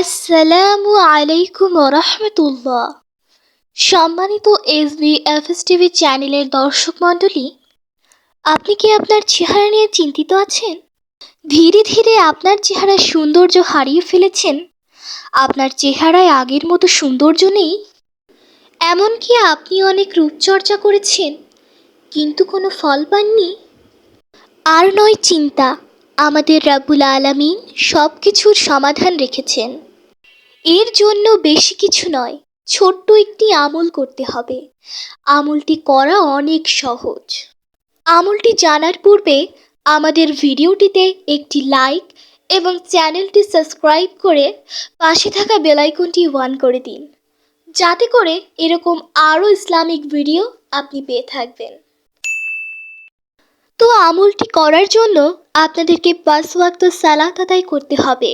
আসসালামু আলাইকুম রহমতুল্লাহ সম্মানিত S B F S TV চ্যানেলের দর্শক মণ্ডলী, আপনি কি আপনার চেহারা নিয়ে চিন্তিত আছেন? ধীরে ধীরে আপনার চেহারার সৌন্দর্য হারিয়ে ফেলেছেন। আপনার চেহারায় আগের মতো সৌন্দর্য নেই। এমনকি আপনি অনেক রূপচর্চা করেছেন, কিন্তু কোনো ফল পাননি। আর নয় চিন্তা, আমাদের রাব্বুল আলামিন সব কিছুর সমাধান রেখেছেন। এর জন্য বেশি কিছু নয়, ছোট্ট একটি আমল করতে হবে। আমলটি করা অনেক সহজ। আমলটি জানার পূর্বে আমাদের ভিডিওটিতে একটি লাইক এবং চ্যানেলটি সাবস্ক্রাইব করে পাশে থাকা বেলাইকনটি ওয়ান করে দিন, যাতে করে এরকম আরও ইসলামিক ভিডিও আপনি পেয়ে থাকবেন। তো আমলটি করার জন্য আপনাদেরকে পাঁচ ওয়াক্ত সালাত আদায় করতে হবে।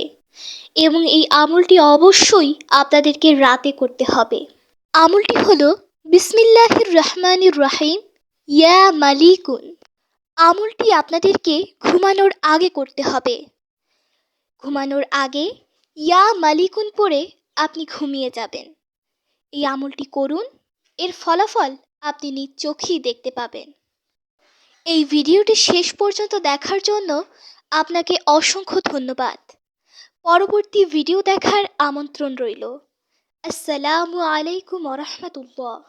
এবং এই আমলটি অবশ্যই আপনাদেরকে রাতে করতে হবে। আমলটি হলো, বিসমিল্লাহির রহমানির রাহিম, ইয়া মালিকুন। আমলটি আপনাদেরকে ঘুমানোর আগে করতে হবে। ঘুমানোর আগে ইয়া মালিকুন পরে আপনি ঘুমিয়ে যাবেন। এই আমলটি করুন, এর ফলাফল আপনি নিজ চোখেই দেখতে পাবেন। এই ভিডিওটি শেষ পর্যন্ত দেখার জন্য আপনাকে অসংখ্য ধন্যবাদ। পরবর্তী ভিডিও দেখার আমন্ত্রণ রইল। আসসালামু আলাইকুম রহমতুল্লাহ।